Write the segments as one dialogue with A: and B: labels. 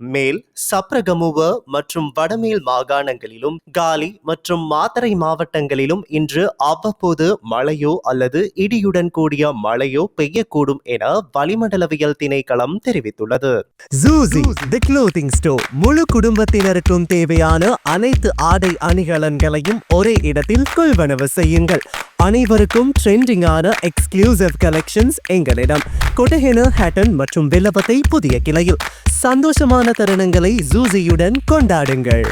A: மேல் சப்ரகமுவ மற்றும் வடமேல் மாகாணங்களிலும் காலி மற்றும் மாத்தரை மாவட்டங்களிலும் இன்று அவ்வப்போது மழையோ அல்லது இடியுடன் கூடிய மழையோ பெய்யக்கூடும் என வளிமண்டலவியல் திணைக்களம் தெரிவித்துள்ளது.
B: ஜூசி தி க்ளோதிங் ஸ்டோர் முழு குடும்பத்தினருக்கும் தேவையான அனைத்து ஆடை அணிகலன்களையும் ஒரே இடத்தில் கொள்வனவு செய்யுங்கள். அனைவருக்கும் ட்ரெண்டிங்கான எக்ஸ்க்ளூசிவ் கலெக்ஷன்ஸ் எங்களிடம். கொட்டஹென ஹேட்டன் மற்றும் வில்லபத்தை புதிய கிளையில். சந்தோஷமான தருணங்களை ஜூசியுடன் கொண்டாடுங்கள்.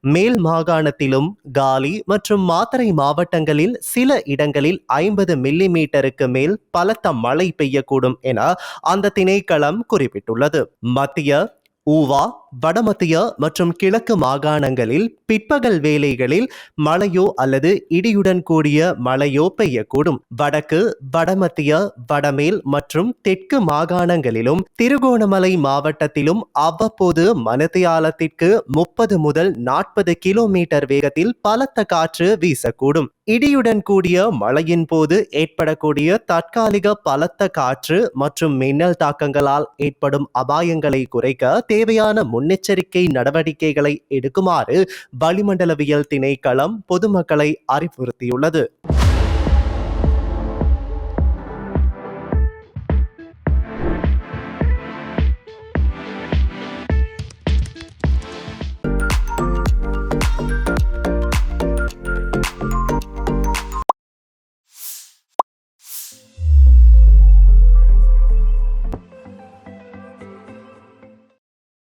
A: மேல் மாகாணத்திலும் காலி மற்றும் மாத்தரை மாவட்டங்களில் சில இடங்களில் ஐம்பது மில்லி மீட்டருக்கு மேல் பலத்த மழை பெய்யக்கூடும் என அந்த திணைக்களம் குறிப்பிட்டுள்ளது. மத்திய ஊவா வடமத்திய மற்றும் கிழக்கு மாகாணங்களில் பிற்பகல் வேளைகளில் மழையோ அல்லது இடியுடன் கூடிய மழையோ பெய்யக்கூடும். வடக்கு வடமத்திய வடமேல் மற்றும் தெற்கு மாகாணங்களிலும் திருகோணமலை மாவட்டத்திலும் அவ்வப்போது மனத்தியாலத்திற்கு முப்பது முதல் நாற்பது கிலோமீட்டர் வேகத்தில் பலத்த காற்று வீசக்கூடும். இடியுடன் கூடிய மழையின் போது ஏற்படக்கூடிய தற்காலிக பலத்த காற்று மற்றும் மின்னல் தாக்கங்களால் ஏற்படும் அபாயங்களை குறைக்க தேவையான முன்னெச்சரிக்கை நடவடிக்கைகளை எடுக்குமாறு வளிமண்டலவியல் திணைக்களம் பொதுமக்களை அறிவுறுத்தியுள்ளது.